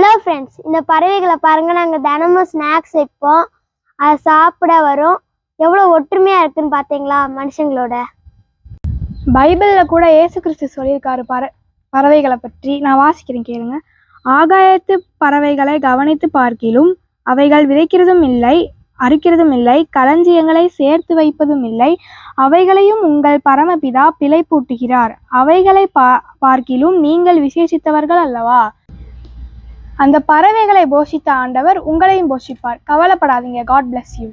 Hello friends இந்த பறவைகளை பாருங்க. நாங்கள் தினமும் ஸ்நாக்ஸ் வைப்போம். அதை சாப்பிட வரும். எவ்வளோ ஒற்றுமையாக இருக்குன்னு பார்த்தீங்களா மனுஷங்களோட? பைபிளில் கூட இயேசு கிறிஸ்து சொல்லியிருக்காரு பற பறவைகளை பற்றி. நான் வாசிக்கிறேன் கேளுங்க. ஆகாயத்து பறவைகளை கவனித்து பார்க்கிலும் அவைகள் விதைக்கிறதும் இல்லை அறுக்கிறதும் இல்லை களஞ்சியங்களை சேர்த்து வைப்பதும் இல்லை. அவைகளையும் உங்கள் பரமபிதா பிழை பூட்டுகிறார் அவைகளை பா பார்க்கிலும் நீங்கள் விசேஷித்தவர்கள் அல்லவா? அந்த பறவைகளை போஷித்த ஆண்டவர் உங்களையும் போஷிப்பார். கவலைப்படாதீங்க. God bless you